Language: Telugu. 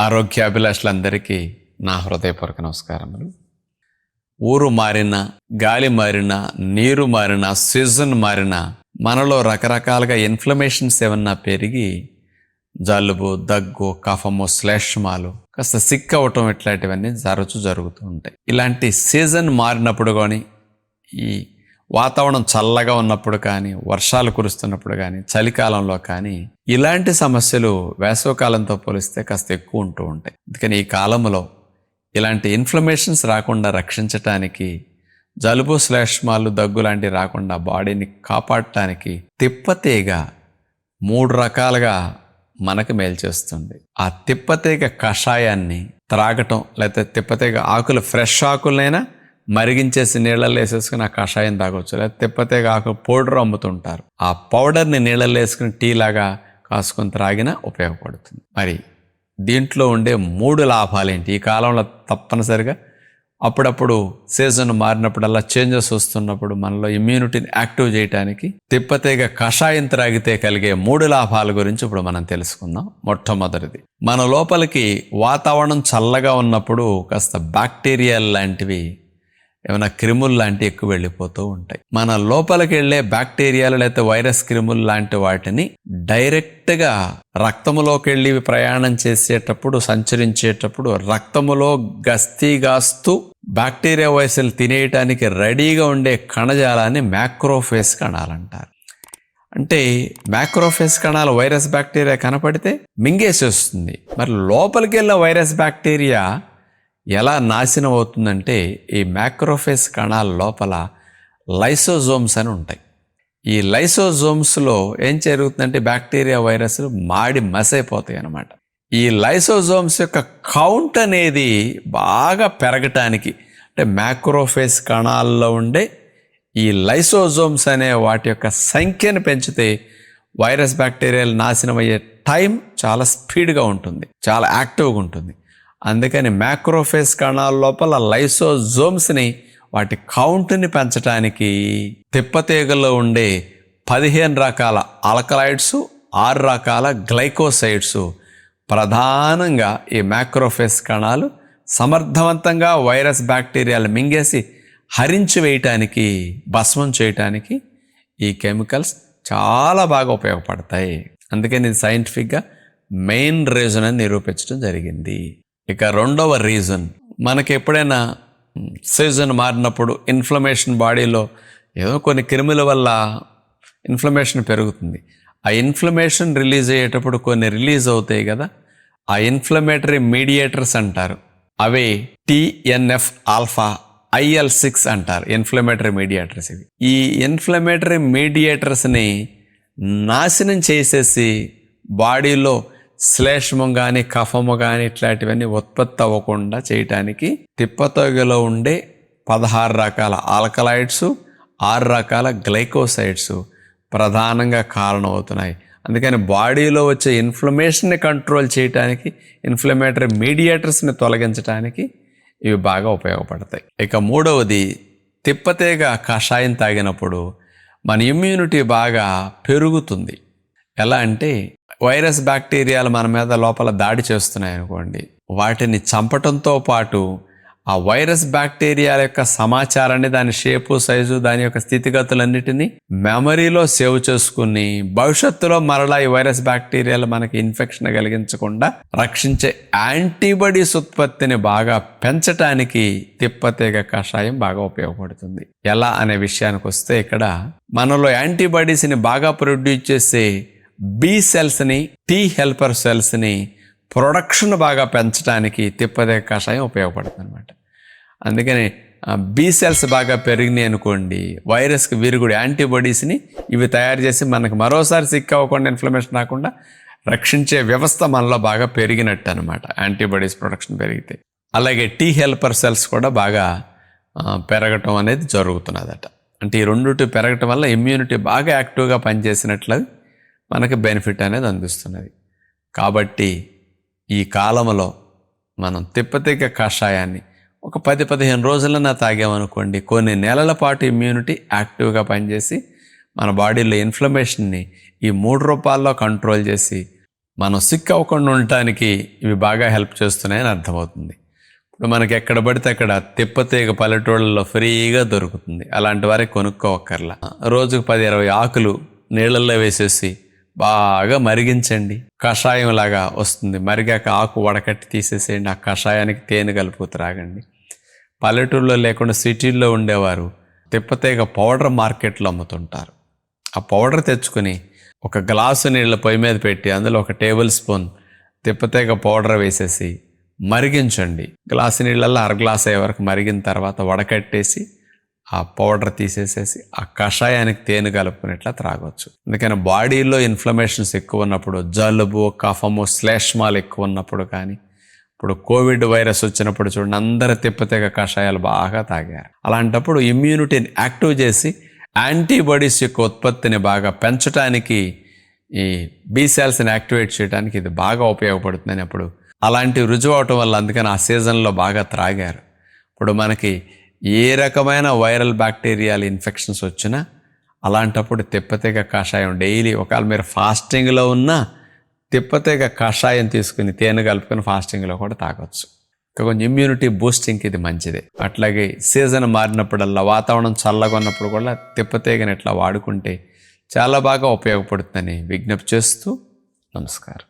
ఆరోగ్యాభిలాషులందరికీ నా హృదయపూర్వక నమస్కారములు. ఊరు మారిన గాలి మారిన నీరు మారిన సీజన్ మారిన మనలో రకరకాలుగా ఇన్ఫ్లమేషన్స్ ఏమన్నా పెరిగి జలుబు దగ్గు కఫము శ్లేష్మాలు కాస్త సిక్ అవటం ఇట్లాంటివన్నీ జరచు జరుగుతూ ఉంటాయి. ఇలాంటి సీజన్ మారినప్పుడు కానీ ఈ వాతావరణం చల్లగా ఉన్నప్పుడు కానీ వర్షాలు కురుస్తున్నప్పుడు కానీ చలికాలంలో కానీ ఇలాంటి సమస్యలు వేసవకాలంతో పోలిస్తే కాస్త ఎక్కువ ఉంటూ ఉంటాయి. అందుకని ఈ కాలంలో ఇలాంటి ఇన్ఫ్లమేషన్స్ రాకుండా రక్షించటానికి జలుబు శ్లేష్మాలు దగ్గు లాంటివి రాకుండా బాడీని కాపాడటానికి తిప్పతీగ మూడు రకాలుగా మనకు మేలు చేస్తుంది. ఆ తిప్పతీగ కషాయాన్ని త్రాగటం లేకపోతే తిప్పతీగ ఆకులు ఫ్రెష్ ఆకులైనా మరిగించేసి నీళ్ళల్లో వేసేసుకుని ఆ కషాయం తాగొచ్చు. లేదా తిప్పతే కాక పౌడర్ అమ్ముతుంటారు. ఆ పౌడర్ని నీళ్ళల్లో వేసుకుని టీ లాగా కాసుకొని త్రాగినా ఉపయోగపడుతుంది. మరి దీంట్లో ఉండే మూడు లాభాలు ఏంటి ఈ కాలంలో తప్పనిసరిగా అప్పుడప్పుడు సీజన్ మారినప్పుడల్లా చేంజెస్ వస్తున్నప్పుడు మనలో ఇమ్యూనిటీని యాక్టివ్ చేయడానికి తిప్పతీగ కషాయం త్రాగితే కలిగే మూడు లాభాల గురించి ఇప్పుడు మనం తెలుసుకుందాం. మొట్టమొదటిది. మన లోపలికి వాతావరణం చల్లగా ఉన్నప్పుడు కాస్త బ్యాక్టీరియా లాంటివి ఏమైనా క్రిములు లాంటివి ఎక్కువ వెళ్ళిపోతూ ఉంటాయి. మన లోపలికి వెళ్ళే బ్యాక్టీరియాలు లేకపోతే వైరస్ క్రిములు లాంటి వాటిని డైరెక్ట్గా రక్తములోకి వెళ్ళి ప్రయాణం చేసేటప్పుడు సంచరించేటప్పుడు రక్తములో గస్తీగాస్తూ బ్యాక్టీరియా వయసులు తినేయటానికి రెడీగా ఉండే కణజాలాన్ని మ్యాక్రోఫేస్ కణాలంటారు. అంటే మ్యాక్రోఫేస్ కణాలు వైరస్ బ్యాక్టీరియా కనపడితే మింగేసేస్తుంది మరి లోపలికి వెళ్ళిన వైరస్ బ్యాక్టీరియా ఎలా నాశనం అవుతుందంటే ఈ మ్యాక్రోఫేస్ కణాల లోపల లైసోజోమ్స్ అని ఉంటాయి. ఈ లైసోజోమ్స్లో ఏం జరుగుతుందంటే బ్యాక్టీరియా వైరస్లు మాడి మసైపోతాయి అన్నమాట. ఈ లైసోజోమ్స్ యొక్క కౌంట్ అనేది బాగా పెరగటానికి అంటే మ్యాక్రోఫేస్ కణాల్లో ఉండే ఈ లైసోజోమ్స్ అనే వాటి యొక్క సంఖ్యను పెంచితే వైరస్ బ్యాక్టీరియాలు నాశనం అయ్యే టైం చాలా స్పీడ్గా ఉంటుంది చాలా యాక్టివ్గా ఉంటుంది. అందుకని మ్యాక్రోఫేస్ కణాల లోపల లైసోజోమ్స్ని వాటి కౌంట్ని పెంచడానికి తిప్పతీగల్లో ఉండే పదిహేను రకాల ఆల్కలైడ్స్ ఆరు రకాల గ్లైకోసైడ్స్ ప్రధానంగా ఈ మ్యాక్రోఫేస్ కణాలు సమర్థవంతంగా వైరస్ బ్యాక్టీరియాలు మింగేసి హరించి వేయటానికి భస్మం చేయటానికి ఈ కెమికల్స్ చాలా బాగా ఉపయోగపడతాయి. అందుకని ఇది సైంటిఫిక్గా మెయిన్ రీజన్ అని నిరూపించడం జరిగింది. ఇక రెండవ రీజన్ మనకి ఎప్పుడైనా సీజన్ మారినప్పుడు ఇన్ఫ్లమేషన్ బాడీలో ఏదో కొన్ని క్రిముల వల్ల ఇన్ఫ్లమేషన్ పెరుగుతుంది. ఆ ఇన్ఫ్లమేషన్ రిలీజ్ అయ్యేటప్పుడు కొన్ని రిలీజ్ అవుతాయి కదా ఆ ఇన్ఫ్లమేటరీ మీడియేటర్స్ అంటారు. అవి టిఎన్ఎఫ్ ఆల్ఫా ఐఎల్ సిక్స్ అంటారు ఇన్ఫ్లమేటరీ మీడియేటర్స్ ఇవి. ఈ ఇన్ఫ్లమేటరీ మీడియేటర్స్ని నాశనం చేసేసి బాడీలో శ్లేష్మం కానీ కఫము కానీ ఇట్లాంటివన్నీ ఉత్పత్తి అవ్వకుండా చేయటానికి తిప్పతొగలో ఉండే పదహారు రకాల ఆల్కలైడ్స్ ఆరు రకాల గ్లైకోసైడ్స్ ప్రధానంగా కారణమవుతున్నాయి. అందుకని బాడీలో వచ్చే ఇన్ఫ్లమేషన్ని కంట్రోల్ చేయడానికి ఇన్ఫ్లమేటరీ మీడియేటర్స్ని తొలగించడానికి ఇవి బాగా ఉపయోగపడతాయి. ఇక మూడవది తిప్పతేగ కషాయం తాగినప్పుడు మన ఇమ్యూనిటీ బాగా పెరుగుతుంది. ఎలా అంటే వైరస్ బ్యాక్టీరియాలు మన మీద లోపల దాడి చేస్తున్నాయి అనుకోండి వాటిని చంపటంతో పాటు ఆ వైరస్ బ్యాక్టీరియాల యొక్క సమాచారాన్ని దాని షేపు సైజు దాని యొక్క స్థితిగతులన్నిటినీ మెమరీలో సేవ్ చేసుకుని భవిష్యత్తులో మరలా ఈ వైరస్ బ్యాక్టీరియాలు మనకి ఇన్ఫెక్షన్ కలిగించకుండా రక్షించే యాంటీబాడీస్ ఉత్పత్తిని బాగా పెంచటానికి తిప్పతీగ కషాయం బాగా ఉపయోగపడుతుంది. ఎలా అనే విషయానికి వస్తే ఇక్కడ మనలో యాంటీబాడీస్ని బాగా ప్రొడ్యూస్ చేసే బి సెల్స్ని టీ హెల్పర్ సెల్స్ని ప్రొడక్షన్ బాగా పెంచడానికి తిప్పదే కషాయం ఉపయోగపడుతుంది అనమాట అందుకని బి సెల్స్ బాగా పెరిగినాయి అనుకోండి వైరస్కి విరుగుడు యాంటీబాడీస్ని ఇవి తయారు చేసి మనకు మరోసారి సిక్ అవ్వకుండా ఇన్ఫ్లమేషన్ రాకుండా రక్షించే వ్యవస్థ మనలో బాగా పెరిగినట్టు అనమాట యాంటీబాడీస్ ప్రొడక్షన్ పెరిగితే. అలాగే టీ హెల్పర్ సెల్స్ కూడా బాగా పెరగటం అనేది జరుగుతున్నదట. అంటే ఈ రెండుటి పెరగటం వల్ల ఇమ్యూనిటీ బాగా యాక్టివ్గా పనిచేసినట్లు మనకి బెనిఫిట్ అనేది అందిస్తున్నది. కాబట్టి ఈ కాలంలో మనం తిప్పతిక్క కషాయాన్ని ఒక పది పదిహేను రోజులన్నా తాగామనుకోండి కొన్ని నెలల పాటు ఇమ్యూనిటీ యాక్టివ్గా పనిచేసి మన బాడీలో ఇన్ఫ్లమేషన్ని ఈ మూడు రూపాల్లో కంట్రోల్ చేసి మనం సిక్ అవ్వకుండా ఉండటానికి ఇవి బాగా హెల్ప్ చేస్తున్నాయని అర్థమవుతుంది. ఇప్పుడు మనకి ఎక్కడ పడితే అక్కడ తిప్పతీగ పల్లెటూళ్ళలో ఫ్రీగా దొరుకుతుంది. అలాంటి వారికి కొనుక్కోవక్కర్లా రోజుకు పది ఇరవై ఆకులు నీళ్ళల్లో వేసేసి బాగా మరిగించండి. కషాయం లాగా వస్తుంది. మరిగాక ఆకు వడకట్టి తీసేసేయండి. ఆ కషాయానికి తేనె కలుపు త్రాగండి. పల్లెటూరులో లేకుండా సిటీల్లో ఉండేవారు తిప్పతీగ పౌడర్ మార్కెట్లో అమ్ముతుంటారు. ఆ పౌడర్ తెచ్చుకొని ఒక గ్లాసు నీళ్ళ పొయ్యి మీద పెట్టి అందులో ఒక టేబుల్ స్పూన్ తిప్పతీగ పౌడర్ వేసేసి మరిగించండి. గ్లాసు నీళ్ళల్లో అర గ్లాస్ అయ్యే వరకు మరిగిన తర్వాత వడకట్టేసి ఆ పౌడర్ తీసేసేసి ఆ కషాయానికి తేనె కలుపుకునేట్లా త్రాగొచ్చు. అందుకని బాడీలో ఇన్ఫ్లమేషన్స్ ఎక్కువ ఉన్నప్పుడు జలుబు కఫము శ్లేష్మాలు ఎక్కువ ఉన్నప్పుడు కానీ ఇప్పుడు కోవిడ్ వైరస్ వచ్చినప్పుడు చూడండి అందరు తిప్పతెగ కషాయాలు బాగా తాగారు. అలాంటప్పుడు ఇమ్యూనిటీని యాక్టివ్ చేసి యాంటీబాడీస్ యొక్క ఉత్పత్తిని బాగా పెంచడానికి ఈ బీ సెల్స్ని యాక్టివేట్ చేయడానికి ఇది బాగా ఉపయోగపడుతుందని అప్పుడు అలాంటి రుజువు అవటం వల్ల అందుకని ఆ సీజన్లో బాగా త్రాగారు. ఇప్పుడు మనకి ఏ రకమైన వైరల్ బ్యాక్టీరియాల్ ఇన్ఫెక్షన్స్ వచ్చినా అలాంటప్పుడు తిప్పతీగ కషాయం డైలీ ఒకవేళ మీరు ఫాస్టింగ్లో ఉన్నా తిప్పతీగ కషాయం తీసుకుని తేనె కలుపుకొని ఫాస్టింగ్లో కూడా తాగొచ్చు. ఇంకా కొంచెం ఇమ్యూనిటీ బూస్టింగ్కి ఇది మంచిదే. అట్లాగే సీజన్ మారినప్పుడల్లా వాతావరణం చల్లగా ఉన్నప్పుడు కూడా తిప్పతీగని ఇట్లా వాడుకుంటే చాలా బాగా ఉపయోగపడుతుందని విజ్ఞప్తి చేస్తూ నమస్కారం.